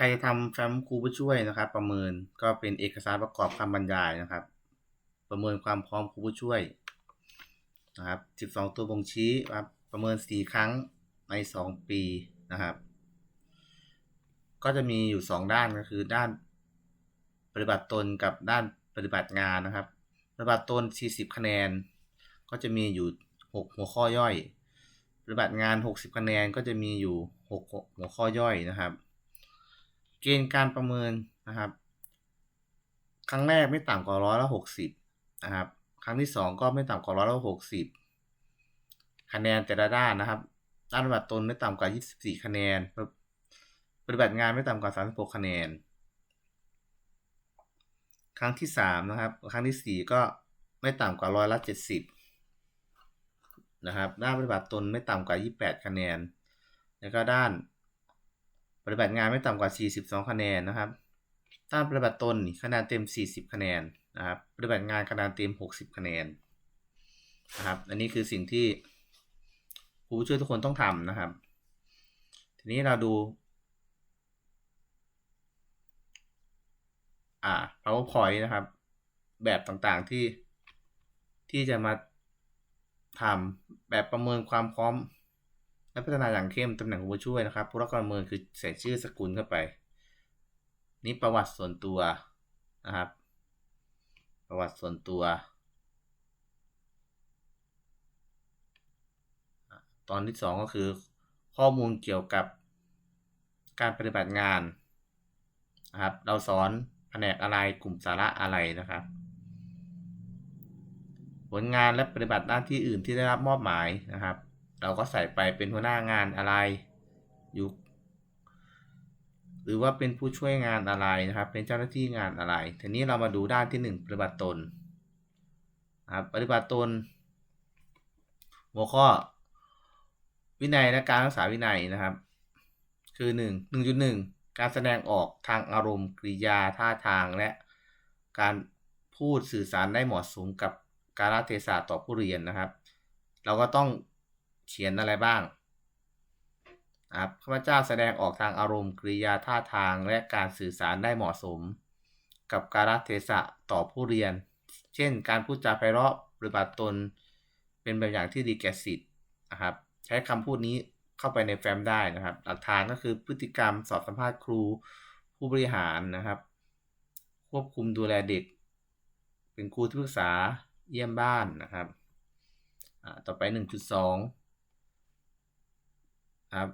ใครทำแฟ้มครูผู้ช่วยนะครับ ประเมินก็เป็นเอกสารประกอบคำบรรยายนะครับ ประเมินความพร้อมครูผู้ช่วยนะครับ12 ตัวบ่งชี้ครับประเมิน 4 ครั้งใน 2 ปีนะครับ ก็จะมีอยู่ 2 ด้านก็คือด้านปฏิบัติตนกับด้านปฏิบัติงานนะครับ ปฏิบัติตน 40 คะแนน ก็จะมีอยู่ 6 หัวข้อย่อย ปฏิบัติงาน 60 คะแนนก็จะมีอยู่ 6 หัวข้อย่อยนะครับ เกณฑ์การประเมินนะครับ ครั้งแรกไม่ต่ำกว่าร้อยละหกสิบนะครับ ครั้งที่สองก็ไม่ต่ำกว่าร้อยละหกสิบคะแนนแต่ละด้านนะครับ ด้านปฏิบัติตนไม่ต่ำกว่ายี่สิบสี่คะแนน ปฏิบัติงานไม่ต่ำกว่าสามสิบหกคะแนน ครั้งที่สามนะครับ ครั้งที่สี่ก็ไม่ต่ำกว่าร้อยละเจ็ดสิบนะครับ ด้านปฏิบัติตนไม่ต่ำกว่ายี่แปดคะแนน แล้วก็ด้าน ปฏิบัติงานไม่ต่ำกว่า 42 คะแนนนะครับด้านปฏิบัติตนคะแนนเต็ม 40 คะแนนนะครับ ปฏิบัติงานคะแนนเต็ม 60 คะแนนนะครับ อันนี้คือสิ่งที่ครูช่วยทุกคนต้องทำนะครับ ทีนี้เราดู อ่า powerpoint นะครับ แบบต่างๆที่ที่จะมาทำแบบประเมินความพร้อม และพัฒนาอย่างเข้มตำแหน่งผู้ช่วยนะครับ ผู้รับการเมินคือใส่ชื่อสกุลเข้าไป นี่ประวัติส่วนตัวนะครับ ประวัติส่วนตัว ตอนที่สองก็คือ ข้อมูลเกี่ยวกับการปฏิบัติงานนะครับ เราสอนแผนกอะไรกลุ่มสาระอะไรนะครับ ผลงานและปฏิบัติหน้าที่อื่นที่ได้รับมอบหมายนะครับ เราก็ใส่ไปเป็นหัวหน้างานอะไรอยู่หรือว่าเป็นผู้ช่วยงานอะไรนะครับ เป็นเจ้าหน้าที่งานอะไร ทีนี้เรามาดูด้านที่ 1 ปฏิบัติตนนะครับปฏิบัติตน หัวข้อ วินัยและการรักษาวินัยนะครับ คือ 1 1.1 การแสดงออกทางอารมณ์กริยาท่าทางและการพูดสื่อสารได้เหมาะสมกับการเทศะต่อผู้เรียนนะครับ เราก็ต้อง เขียนอะไรบ้างครับข้าพเจ้าแสดงออกทางอารมณ์กริยาท่าทางและการสื่อสารได้เหมาะสม กับการเทศะต่อผู้เรียน เช่น การพูดจาไพเราะปฏิบัติตน เป็นแบบอย่างที่ดีแก่สิทธิ์นะครับ ใช้คำพูดนี้เข้าไปในแฟ้มได้นะครับ หลักฐานก็คือพฤติกรรมสอบสัมภาษณ์ครู ผู้บริหารนะครับ ควบคุมดูแลเด็ก เป็นครูที่ปรึกษาเยี่ยมบ้านนะครับต่อไป 1.2 ครับ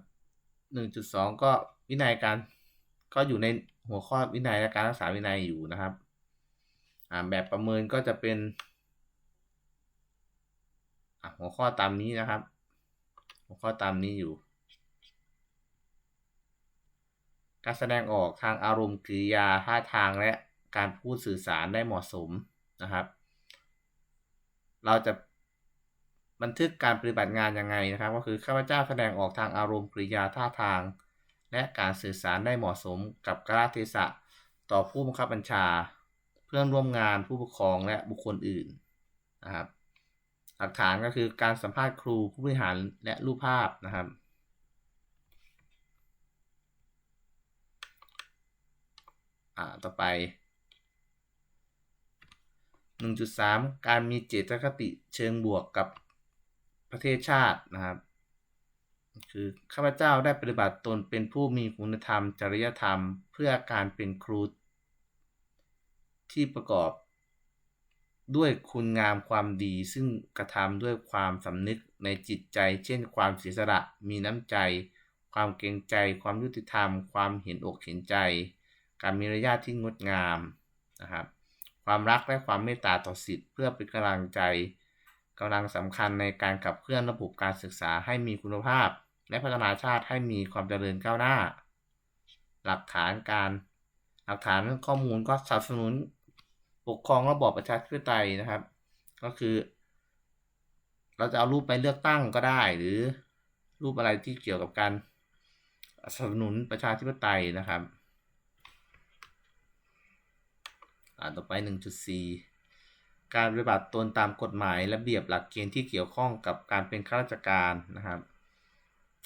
หนึ่งจุดสองก็วินัยการก็อยู่ในหัวข้อวินัยและการรักษาวินัยอยู่นะครับอ่าแบบประเมินก็จะเป็นหัวข้อตามนี้นะครับ หัวข้อตามนี้อยู่ การแสดงออกทางอารมณ์กริยาท่าทางและการพูดสื่อสารได้เหมาะสมนะครับ เราจะ บันทึกการปฏิบัติงานยังไงนะครับ ก็คือข้าพเจ้าแสดงออกทางอารมณ์กริยาท่าทาง และการสื่อสารได้เหมาะสมกับกาลเทศะต่อผู้บังคับบัญชา เพื่อนร่วมงานผู้ปกครองและบุคคลอื่นนะครับหลักฐานก็คือการสัมภาษณ์ครูผู้บริหารและรูปภาพนะครับอ่าต่อไป 1.3 การมีเจตคติเชิงบวกกับ ประเทศชาตินะครับ คือข้าพเจ้าได้ปฏิบัติตนเป็นผู้มีคุณธรรม จริยธรรม เพื่อการเป็นครูที่ประกอบ ด้วยคุณงามความดีซึ่งกระทำด้วยความสำนึกในจิตใจ เช่น ความเสียสละมีน้ำใจ ความเกรงใจ ความยุติธรรม ความเห็นอกเห็นใจ การมีระยะที่งดงามนะครับ ความรักและความเมตตาต่อสิทธิ์เพื่อเป็นกำลังใจ กำลังสำคัญในการขับเคลื่อนระบบการศึกษาให้มีคุณภาพ และพัฒนาชาติให้มีความเจริญก้าวหน้า หลักฐานการ หลักฐานข้อมูลก็สนับสนุนปกครองระบอบประชาธิปไตยนะครับ ก็คือ เราจะเอารูปไปเลือกตั้งก็ได้ หรือรูปอะไรที่เกี่ยวกับการสนับสนุนประชาธิปไตยนะครับ อ่านต่อไป 1.4 การปฏิบัติตนตามกฎหมายระเบียบหลักเกณฑ์ที่เกี่ยวข้องกับการเป็นข้าราชการนะครับ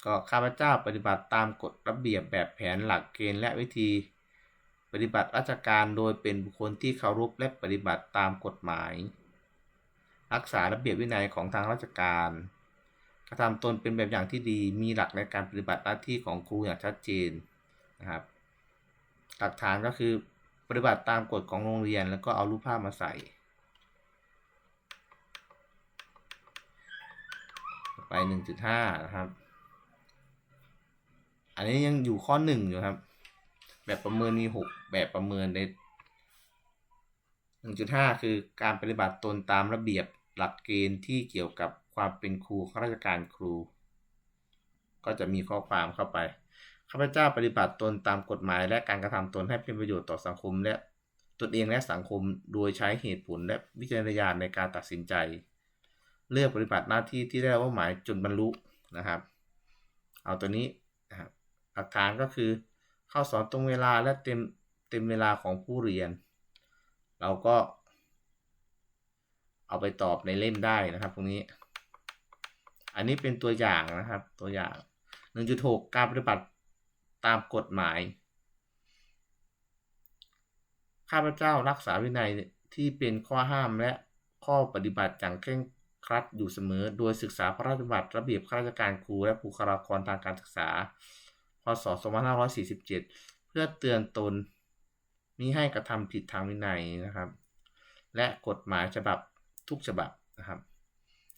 ก็ข้าพเจ้าปฏิบัติตามกฎระเบียบแบบแผนหลักเกณฑ์และวิธี ปฏิบัติราชการโดยเป็นบุคคลที่เคารพและปฏิบัติตามกฎหมาย รักษาระเบียบวินัยของทางราชการกระทำตนเป็นแบบอย่างที่ดีมีหลักในการปฏิบัติหน้าที่ของครูอย่างชัดเจนนะครับหลักฐานก็คือปฏิบัติตามกฎของโรงเรียนแล้วก็เอารูปภาพมาใส่ ไป 1.5 นะครับ อันนี้ยังอยู่ข้อ 1 อยู่ครับ แบบประเมินมี 6 แบบประเมินใน1.5 คือการปฏิบัติตนตามระเบียบหลักเกณฑ์ที่เกี่ยวกับความเป็นครูข้าราชการครู ก็จะมีข้อความเข้าไปข้าพเจ้าปฏิบัติตนตามกฎหมายและการกระทำตนให้เป็นประโยชน์ต่อสังคมและตนเองและสังคมโดยใช้เหตุผลและวิจารณญาณในการตัดสินใจ เลือกปฏิบัติหน้าที่ที่ได้รับมอบหมายจนบรรลุนะครับ เอาตัวนี้นะครับหลักฐานก็คือเข้าสอนตรงเวลาและเต็มเต็มเวลาของผู้เรียน เราก็ เอาไปตอบในเล่มได้นะครับตรงนี้ อันนี้เป็นตัวอย่างนะครับ ตัวอย่าง 1.6 การปฏิบัติตามกฎหมาย ข้าพเจ้ารักษาวินัยที่เป็นข้อห้ามและข้อปฏิบัติอย่างเคร่ง รัดอยู่เสมอ โดยศึกษาพระราชบัญญัติระเบียบข้าราชการครูและบุคลากรทางการศึกษา พศ 2547 เพื่อเตือนตนมิให้กระทำผิดทางวินัยนะครับ และกฎหมายฉบับทุกฉบับนะครับ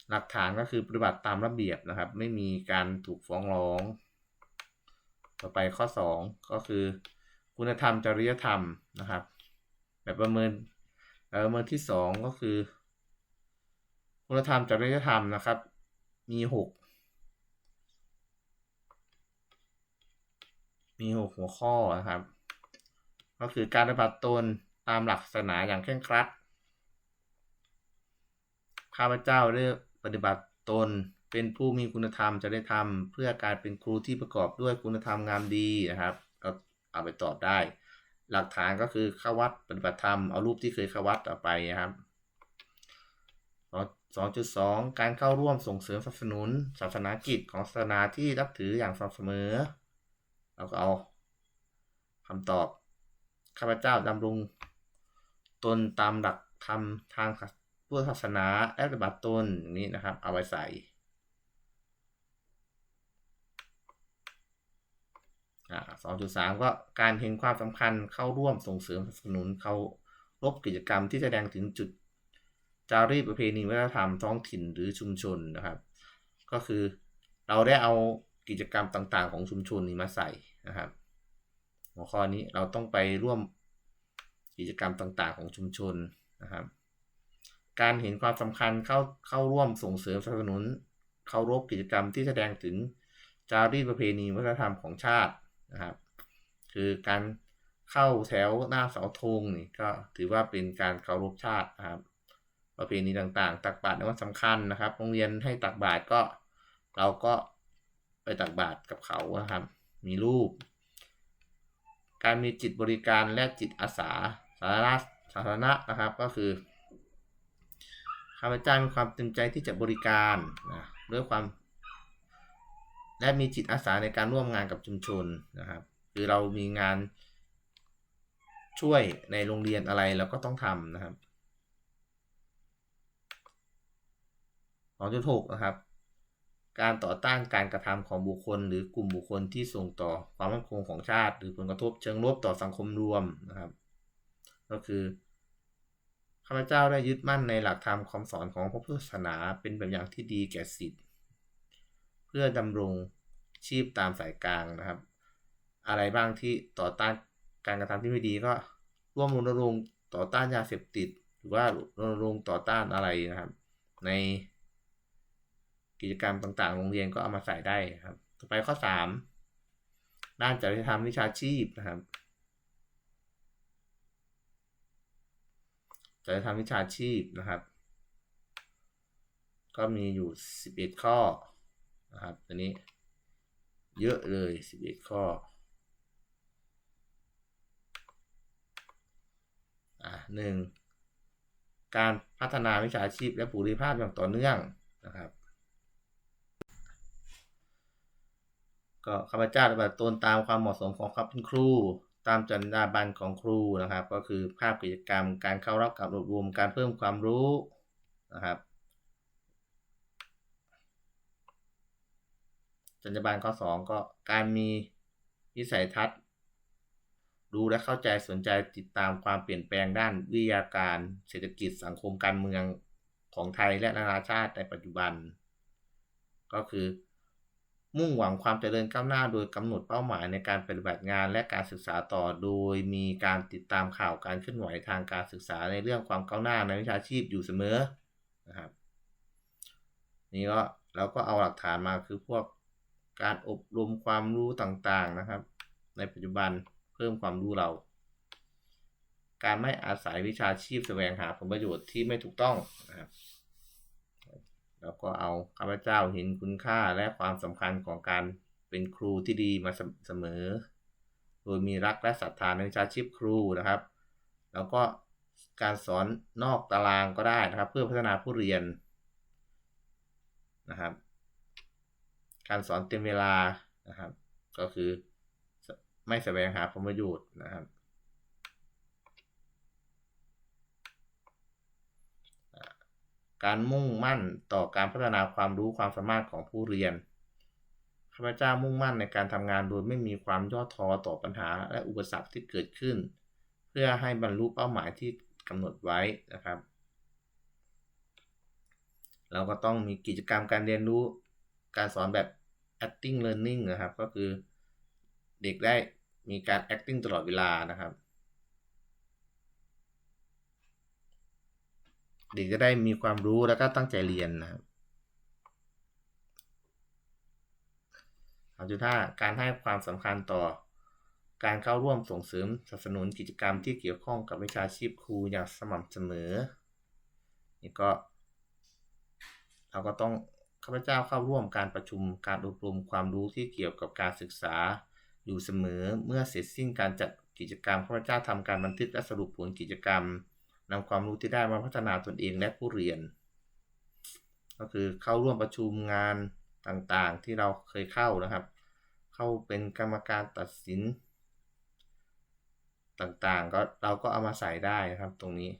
หลักฐานก็คือปฏิบัติตามระเบียบนะครับ ไม่มีการถูกฟ้องร้อง ต่อไปข้อ 2 ก็คือ คุณธรรมจริยธรรมนะครับ แบบประเมินแบบประเมินที่ 2 ก็คือ คุณธรรมจริยธรรมนะครับ มี6มี6หัวข้อนะครับ ก็คือการปฏิบัติตนตามหลักศาสนาอย่างเคร่งครัด ข้าพเจ้าได้ปฏิบัติตนเป็นผู้มีคุณธรรมจะได้ทำเพื่อการเป็นครูที่ประกอบด้วยคุณธรรมงามดีนะครับก็เอาไปตอบได้ หลักฐานก็คือเข้าวัดปฏิบัติธรรมเอารูปที่เคยเข้าวัดต่อไปนะครับ 2.2 การเข้าร่วมส่งเสริมสนับสนุน ศาสนากิจของศาสนาที่รับถืออย่างสม่ำเสมอ เราก็เอาคำตอบ ข้าพเจ้าดำรงตนตามหลักธรรมทางพุทธศาสนาและปฏิบัติตนอย่างนี้นะครับ เอาไว้ใส่สองจุดสามก็การเห็นความสำคัญเข้าร่วมส่งเสริมสนับสนุนเขารบกิจกรรมที่แสดงถึงจุด จารีตประเพณีวัฒนธรรมท้องถิ่นหรือชุมชนนะครับ ก็คือเราได้เอากิจกรรมต่างๆ ของชุมชนนี้มาใส่นะครับ หัวข้อนี้เราต้องไปร่วมกิจกรรมต่างๆ ของชุมชนนะครับ การเห็นความสำคัญเข้าเข้าร่วมส่งเสริมสนับสนุนเข้ารบกิจกรรมที่แสดงถึงจารีตประเพณีวัฒนธรรมของชาตินะครับ คือการเข้าแถวหน้าเสาธงนี่ก็ถือว่าเป็นการเคารพชาตินะครับ ประเพณีต่างๆ ตักบาตรในวันสำคัญนะครับ โรงเรียนให้ตักบาตรก็เราก็ไปตักบาตรกับเขานะครับ มีรูป การมีจิตบริการและจิตอาสาสาธารณะสาธารณะนะครับก็คือข้าพเจ้ามีความเต็มใจที่จะบริการนะด้วยความ และมีจิตอาสาในการร่วมงานกับชุมชนนะครับ คือเรามีงานช่วยในโรงเรียนอะไรเราก็ต้องทำนะครับ 2.6 นะครับ การต่อต้านการกระทำของบุคคล หรือกลุ่มบุคคลที่ส่งต่อความมั่นคงของชาติ หรือผลกระทบเชิงลบต่อสังคมรวมนะครับ ก็คือข้าพเจ้าได้ยึดมั่นในหลักธรรมคำสอนของพระพุทธศาสนาเป็นแบบอย่างที่ดีแก่สิทธิ์เพื่อดำรงชีพตามสายกลางนะครับ อะไรบ้างที่ต่อต้านการกระทำที่ไม่ดีก็ร่วมรณรงค์ต่อต้านยาเสพติด หรือว่ารณรงค์ต่อต้านอะไรนะครับ ใน กิจกรรมต่างๆ โรงเรียนก็เอามาใส่ได้ครับ ต่อไปข้อ 3 ด้านจริยธรรมวิชาชีพนะครับจริยธรรมวิชาชีพนะครับ ก็มีอยู่ 11 ข้อนะครับอันนี้เยอะเลย 11 ข้ออ่าหนึ่งการพัฒนาวิชาชีพและบุคลิกภาพอย่างต่อเนื่องนะครับ ก็ข้าพเจ้าปฏิบัติตนตามความเหมาะสมของความเป็นครู ตามจรรยาบรรณของครูนะครับ ก็คือภาพกิจกรรม การเข้ารับการอบรมการเพิ่มความรู้นะครับจรรยาบรรณข้อ 2 ก็การมีวิสัยทัศน์ รู้และเข้าใจสนใจติดตามความเปลี่ยนแปลงด้านวิทยาการ เศรษฐกิจสังคมการเมืองของไทยและนานาชาติในปัจจุบัน ก็คือ มุ่งหวังความเจริญก้าวหน้าโดยกำหนดเป้าหมายในการปฏิบัติงานและการศึกษาต่อ โดยมีการติดตามข่าวการเคลื่อนไหวทางการศึกษาในเรื่องความก้าวหน้าในวิชาชีพอยู่เสมอนะครับนี่ก็เราก็เอาหลักฐานมาคือพวกการอบรมความรู้ต่างๆนะครับ ในปัจจุบันเพิ่มความรู้เรา การไม่อาศัยวิชาชีพแสวงหาผลประโยชน์ที่ไม่ถูกต้องนะครับ แล้วก็เอาข้าพเจ้าเห็นคุณค่าและความสำคัญของการเป็นครูที่ดีมาเสมอ โดยมีรักและศรัทธาในวิชาชีพครูนะครับ แล้วก็การสอนนอกตารางก็ได้นะครับ เพื่อพัฒนาผู้เรียนนะครับ การสอนเต็มเวลานะครับ ก็คือไม่แสวงหาผลประโยชน์นะครับ การมุ่งมั่นต่อการพัฒนาความรู้ความสามารถของผู้เรียน ข้าพเจ้ามุ่งมั่นในการทำงานโดยไม่มีความย่อท้อต่อปัญหาและอุปสรรคที่เกิดขึ้น เพื่อให้บรรลุเป้าหมายที่กำหนดไว้นะครับ เราก็ต้องมีกิจกรรมการเรียนรู้การสอนแบบ acting learning นะครับ ก็คือเด็กได้มีการ acting ตลอดเวลานะครับ เด็กจะได้มีความรู้แล้วก็ตั้งใจเรียนนะครับจุดห้าการให้ความสำคัญต่อ การเข้าร่วมส่งเสริมสนับสนุนกิจกรรมที่เกี่ยวข้องกับวิชาชีพครูอย่างสม่ำเสมอ นี่ก็ เราก็ต้องข้าพเจ้าเข้าร่วมการประชุมการอบรมความรู้ที่เกี่ยวกับการศึกษาอยู่เสมอเมื่อเสร็จสิ้นการจัดกิจกรรมข้าพเจ้าทำการบันทึกและสรุปผลกิจกรรม นำความรู้ที่ได้มาพัฒนาตนเองและผู้เรียน ก็คือเข้าร่วมประชุมงานต่างๆที่เราเคยเข้านะครับ เข้าเป็นกรรมการตัดสิน ต่างๆ ก็เราก็เอามาใส่ได้นะครับตรงนี้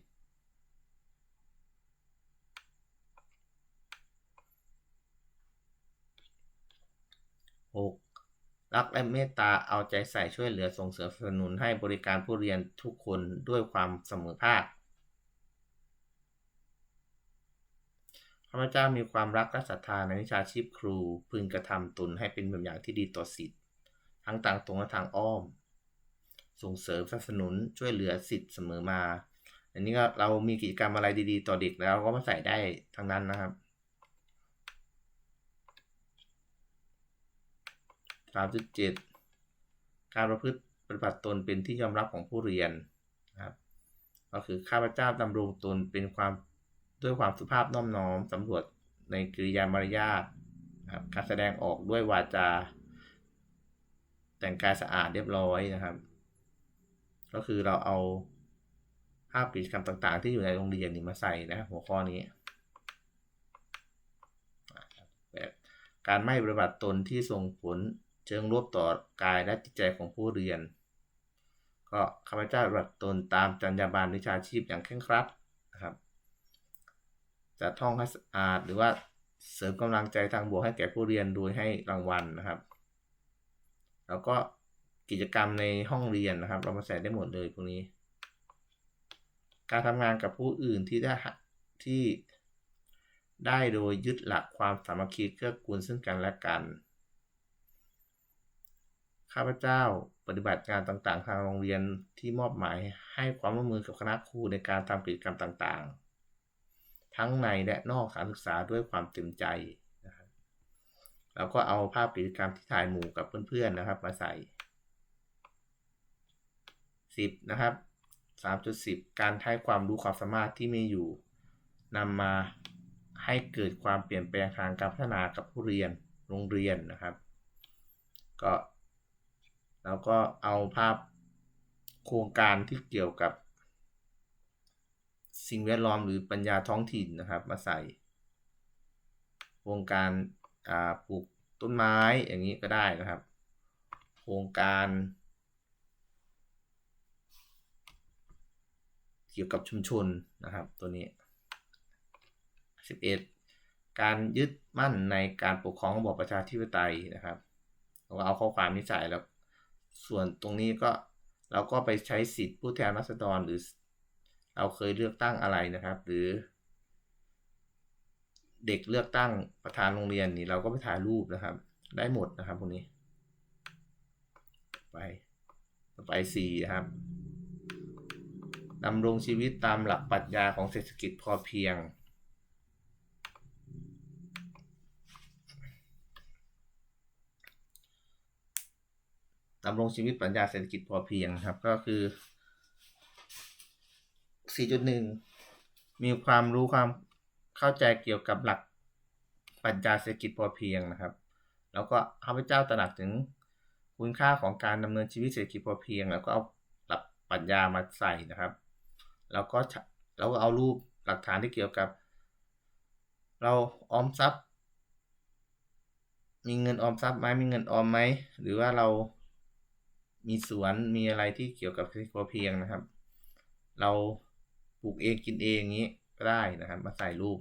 6. รักและเมตตาเอาใจใส่ช่วยเหลือส่งเสริมสนับสนุนให้บริการผู้เรียนทุกคนด้วยความเสมอภาค ข้าพเจ้ามีความรักและศรัทธาในวิชาชีพครู พึงกระทำตนให้เป็นแบบอย่างที่ดีต่อสิทธิ์ทั้งทางตรงและทางอ้อม ส่งเสริมสนับสนุนช่วยเหลือสิทธิ์เสมอมา อันนี้ก็เรามีกิจกรรมอะไรดีๆ ต่อเด็กแล้วก็มาใส่ได้ทั้งนั้นนะครับสามจุดเจ็ดการประพฤติปฏิบัติตนเป็นที่ยอมรับของผู้เรียนนะครับ ก็คือข้าพเจ้าดำรงตนเป็นความ ด้วยความสุภาพน้อมน้อมสำรวจในกริยามารยาทครับการแสดงออกด้วยวาจา แต่งกายสะอาดเรียบร้อยนะครับ ก็คือเราเอาภาพกิจกรรมต่างๆ ที่อยู่ในโรงเรียนนี่มาใส่นะหัวข้อนี้แบบการไม่ปฏิบัติตนที่ส่งผลเชิงลบต่อกายและจิตใจของผู้เรียน ก็ข้าพเจ้าปฏิบัติตนตามจรรยาบรรณวิชาชีพอย่างเคร่งครัด จะท่องให้สะอาดหรือว่าเสริมกำลังใจทางบวกให้แก่ผู้เรียนโดยให้รางวัลนะครับ แล้วก็กิจกรรมในห้องเรียนนะครับ เรามาใส่ได้หมดเลยพวกนี้ การทำงานกับผู้อื่นที่ได้ที่ได้โดยยึดหลักความสามัคคีเกื้อกูลซึ่งกันและกัน ข้าพเจ้าปฏิบัติงานต่างๆ ทางโรงเรียนที่มอบหมายให้ความร่วมมือกับคณะครูในการทำกิจกรรมต่างๆ ทั้งในและนอกสถานศึกษาด้วยความเต็มใจนะครับเราก็เอาภาพกิจกรรมที่ถ่ายหมู่กับเพื่อนๆนะครับ มาใส่ 10 นะครับ 3.10 การให้ความรู้ความสามารถที่มีอยู่นำมาให้เกิดความเปลี่ยนแปลงทางการพัฒนากับผู้เรียนโรงเรียนนะครับ ก็เราก็เอาภาพโครงการที่เกี่ยวกับ สิ่งแวดล้อมหรือปัญญาท้องถิ่นนะครับ มาใส่โครงการปลูกต้นไม้อย่างนี้ก็ได้นะครับ โครงการเกี่ยวกับชุมชนนะครับตัวนี้ 11 การยึดมั่นในการปกครองระบอบประชาธิปไตยนะครับเราก็เอาข้อความนี้ใส่แล้ว ส่วนตรงนี้ก็เราก็ไปใช้สิทธิ์ผู้แทนราษฎรหรือ เราเคยเลือกตั้งอะไรนะครับ หรือ เด็กเลือกตั้งประธานโรงเรียนนี่เราก็ไปถ่ายรูปนะครับ ได้หมดนะครับพวกนี้ ไปไปสี่นะครับดำรงชีวิตตามหลักปรัชญาของเศรษฐกิจพอเพียง ดำรงชีวิตปรัชญาเศรษฐกิจพอเพียงครับ ก็คือ 4.1 มีความรู้ความเข้าใจเกี่ยวกับหลักปรัชญาเศรษฐกิจพอเพียงนะครับ แล้วก็ข้าพเจ้าตระหนักถึงคุณค่าของการดำเนินชีวิตเศรษฐกิจพอเพียง แล้วก็เอาหลักปรัชญามาใส่นะครับ แล้วก็เราก็เอารูปหลักฐานที่เกี่ยวกับ เราออมทรัพย์ มีเงินออมทรัพย์ไหมมีเงินออมไหมหรือว่าเรามีสวนมีอะไรที่เกี่ยวกับเศรษฐกิจพอเพียงนะครับ เรา ปลูกเองกินเองอย่างนี้ก็ได้นะครับ มาใส่รูป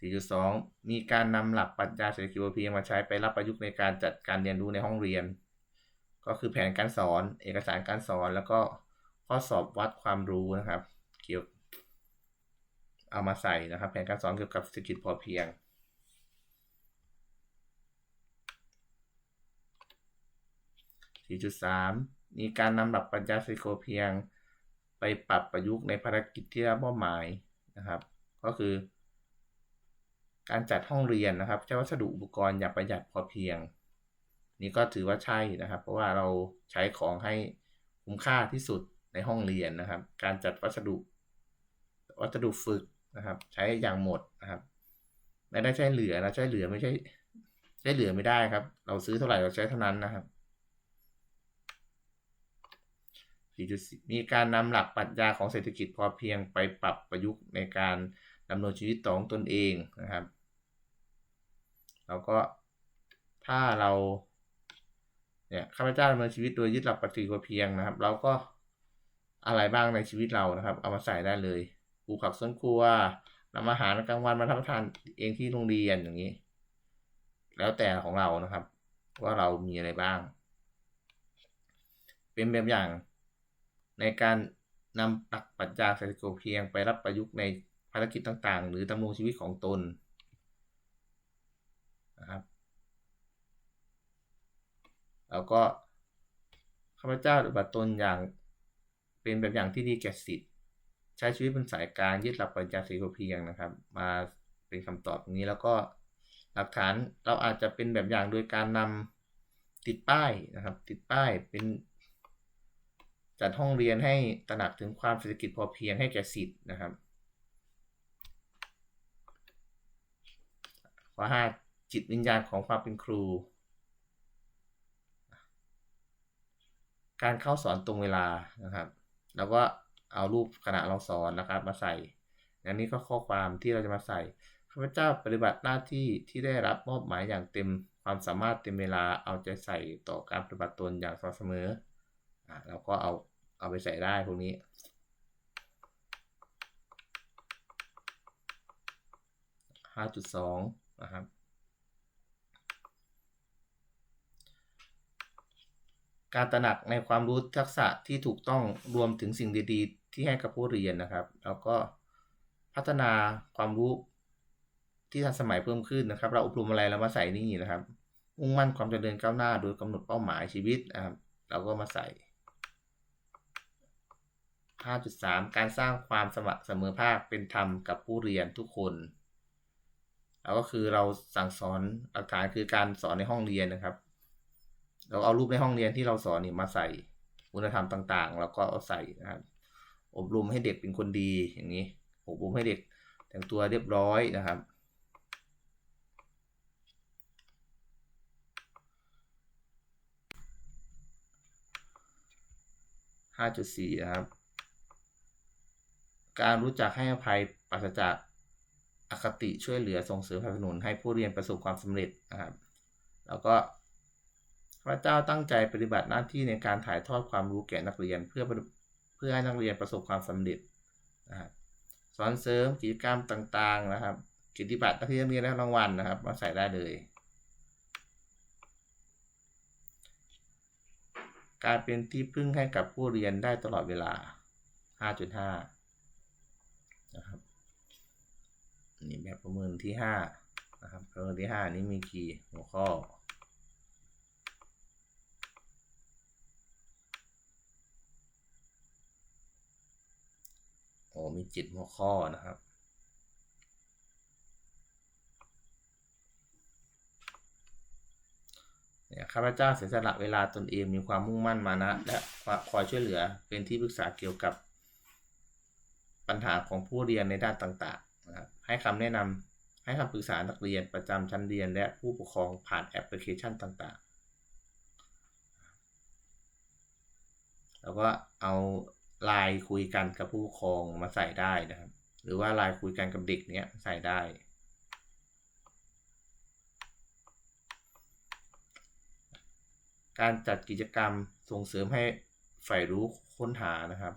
4.2 มีการนำหลักปรัชญาเศรษฐกิจพอเพียงมาใช้ไปรับประยุกต์ในการจัดการเรียนรู้ในห้องเรียน ก็คือแผนการสอน เอกสารการสอนแล้วก็ข้อสอบวัดความรู้นะครับ เกี่ยวเอามาใส่นะครับ แผนการสอนเกี่ยวกับเศรษฐกิจพอเพียง4.3 มีการนำหลักปรัชญาเศรษฐกิจพอเพียง ไปปรับประยุกต์ในภารกิจที่รับมอบหมายนะครับ ก็คือ การจัดห้องเรียนนะครับใช้วัสดุอุปกรณ์อย่างประหยัดพอเพียง นี่ก็ถือว่าใช่นะครับ เพราะว่าเราใช้ของให้คุ้มค่าที่สุดในห้องเรียนนะครับ การจัดวัสดุ วัสดุฝึกนะครับ ใช้อย่างหมดนะครับไม่ได้ใช้เหลือนะใช้เหลือไม่ใช่ ใช้เหลือไม่ได้ครับ เราซื้อเท่าไหร่เราใช้เท่านั้นนะครับ 4.10มีการนำหลักปรัชญาของเศรษฐกิจพอเพียงไปปรับประยุกต์ในการดำเนินชีวิตของตนเองนะครับ แล้วก็ถ้าเราเนี่ยข้าพเจ้าดำเนินชีวิตโดยยึดหลักปฏิบัติเพียงนะครับ เราก็อะไรบ้างในชีวิตเรานะครับ เอามาใส่ได้เลยปลูกผักสวนครัวนำอาหารกลางวันมาทำทานเองที่โรงเรียนอย่างนี้ แล้วแต่ของเรานะครับ ว่าเรามีอะไรบ้าง เป็นแบบอย่าง ในการนำหลักปรัชญาเศรษฐกิจเพียงไปรับประยุกต์ในภารกิจต่างๆ หรือดำรงชีวิตของตนนะครับแล้วก็ข้าพเจ้าปฏิบัติตนอย่างเป็นแบบอย่างที่ดีแก่สิทธิ์ใช้ชีวิตเป็นสายการยึดหลักปรัชญาเศรษฐกิจเพียงนะครับ มาเป็นคำตอบนี้แล้วก็หลักฐานเราอาจจะเป็นแบบอย่างโดยการนำติดป้ายนะครับ ติดป้ายเป็น จัดห้องเรียนให้ตระหนักถึงความเศรษฐกิจพอเพียงให้แก่สิทธิ์นะครับ ข้อห้าจิตวิญญาณของความเป็นครู การเข้าสอนตรงเวลานะครับ แล้วก็เอารูปขณะเราสอนนะครับ มาใส่ อันนี้ก็ข้อความที่เราจะมาใส่ข้าพเจ้าปฏิบัติหน้าที่ที่ได้รับมอบหมายอย่างเต็มความสามารถเต็มเวลาเอาใจใส่ต่อการปฏิบัติตนอย่างสม่ำเสมอ อ่าเราก็เอาเอาไปใส่ได้พวกนี้5.2นะครับการตระหนักในความรู้ทักษะที่ถูกต้องรวมถึงสิ่งดีๆ ที่ให้กับผู้เรียนนะครับ แล้วก็พัฒนาความรู้ที่ทันสมัยเพิ่มขึ้นนะครับ เราอบรมอะไรเรามาใส่นี่นะครับมุ่งมั่นความเจริญก้าวหน้าโดยกำหนดเป้าหมายชีวิตนะครับ เราก็มาใส่ 5.3 การสร้างความสม่ำเสมอภาคเป็นธรรมกับผู้เรียนทุกคน แล้วก็คือเราสั่งสอนหลักฐานคือการสอนในห้องเรียนนะครับ เราเอารูปในห้องเรียนที่เราสอนนี่มาใส่คุณธรรมต่างๆ แล้วก็เอาใส่นะครับ อบรมให้เด็กเป็นคนดีอย่างนี้ อบรมให้เด็กแต่งตัวเรียบร้อยนะครับ5.4นะครับ การรู้จักให้อภัยปราศจากอคติช่วยเหลือส่งเสริมสนับสนุนให้ผู้เรียนประสบความสำเร็จนะครับแล้วก็พระเจ้าตั้งใจปฏิบัติหน้าที่ในการถ่ายทอดความรู้แก่นักเรียน เพื่อเพื่อให้นักเรียนประสบความสำเร็จนะครับสอนเสริมกิจกรรมต่างๆนะครับกิจบัตรนักเรียนเรียนได้รางวัลนะครับ มาใส่ได้เลย การเป็นที่พึ่งให้กับผู้เรียนได้ตลอดเวลา 5.5 นะครับ นี่แบบประเมินที่5นะครับประเมินที่5นี้มีกี่หัวข้อโอ้มีจ็ดหัวข้อนะครับเนี่ยข้าพเจ้าเสียสละเวลาตนเองมีความมุ่งมั่นมานะ และคอยช่วยเหลือเป็นที่ปรึกษาเกี่ยวกับปัญหาของผู้เรียนในด้านต่างๆนะครับ ให้คำแนะนำให้คำปรึกษานักเรียนประจำชั้นเรียน และผู้ปกครองผ่านแอปพลิเคชันต่างๆ แล้วก็เอาไลน์คุยกันกับผู้ปกครองมาใส่ได้นะครับ หรือว่าไลน์คุยกันกับเด็กเนี้ยใส่ได้การจัดกิจกรรมส่งเสริมให้ใฝ่รู้ค้นหานะครับ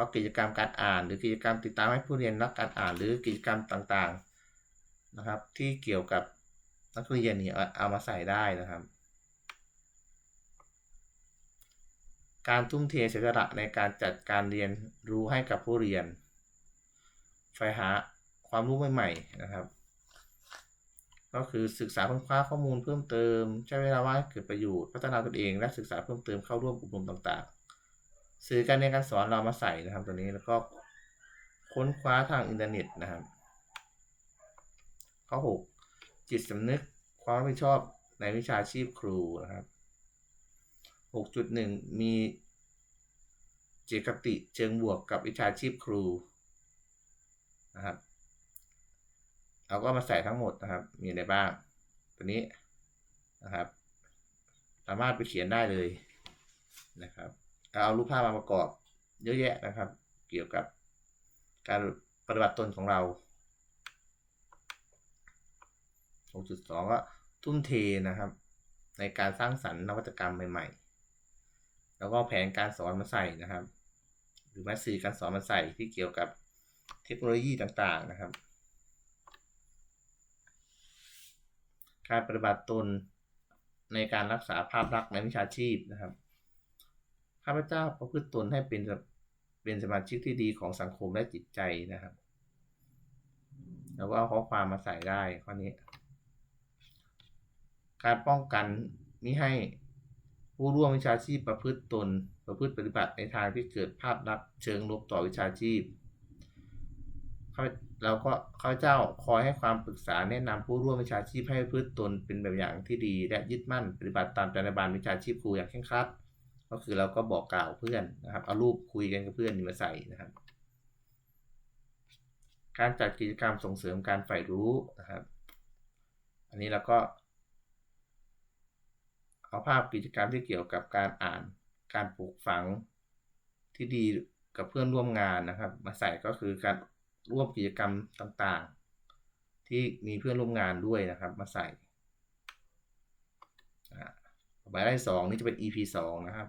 ราะกิจกรรมการอ่าน หรือกิจกรรมติดตามให้ผู้เรียนรักการอ่านหรือกิจกรรมต่างๆนะครับ ที่เกี่ยวกับนักเรียนนี่เอามาใส่ได้นะครับ การทุ่มเทเสียสละในการจัดการเรียนรู้ให้กับผู้เรียนใฝ่หาความรู้ใหม่ๆนะครับ ก็คือศึกษาค้นคว้าข้อมูลเพิ่มเติม ใช้เวลาว่างเกิดประโยชน์พัฒนาตนเอง และศึกษาเพิ่มเติมเข้าร่วมอบรมต่างๆ สื่อการเรียนการสอนเรามาใส่นะครับ ตัวนี้แล้วก็ค้นคว้าทางอินเทอร์เน็ตนะครับข้อ6จิตสำนึกความรับผิดชอบในวิชาชีพครูนะครับ 6.1 มีเจตคติเชิงบวกกับวิชาชีพครูนะครับเราก็มาใส่ทั้งหมดนะครับ มีอะไรบ้าง ตัวนี้นะครับ สามารถไปเขียนได้เลยนะครับ เอารูปภาพมาประกอบ เยอะแยะนะครับ เกี่ยวกับการปฏิบัติตนของเรา 6.2 ก็ทุ่มเทนะครับ ในการสร้างสรรค์นวัตกรรมใหม่ ๆ แล้วก็แผนการสอนมาใส่นะครับ หรือว่าสื่อการสอนมาใส่ที่เกี่ยวกับเทคโนโลยีต่างๆนะครับ การปฏิบัติตนในการรักษาภาพลักษณ์ในวิชาชีพนะครับ ข้าพเจ้าประพฤติตนให้เป็นเป็นสมาชิกที่ดีของสังคมและจิตใจนะครับ แล้วก็เอาข้อความมาใส่ได้ข้อนี้ การป้องกันมิให้ผู้ร่วมวิชาชีพประพฤติตน ประพฤติปฏิบัติในทางที่เกิดภาพลักษณ์เชิงลบต่อวิชาชีพเราก็ข้าพเจ้าคอยให้ความปรึกษาแนะนำผู้ร่วมวิชาชีพให้พืชตนเป็นแบบอย่างที่ดี และยึดมั่นปฏิบัติตามจรรยาบรรณวิชาชีพครูอย่างเคร่งครัด ก็คือเราก็บอกกล่าวเพื่อนนะครับ เอารูปคุยกันกับเพื่อนมาใส่นะครับ การจัดกิจกรรมส่งเสริมการใฝ่รู้นะครับ อันนี้เราก็ เอาภาพกิจกรรมที่เกี่ยวกับการอ่าน การปลูกฝังที่ดีกับเพื่อนร่วมงานนะครับ มาใส่ก็คือการร่วมกิจกรรมต่างๆ ที่มีเพื่อนร่วมงานด้วยนะครับ มาใส่ต่อไปได้สองนี่จะเป็น EP สองนะครับ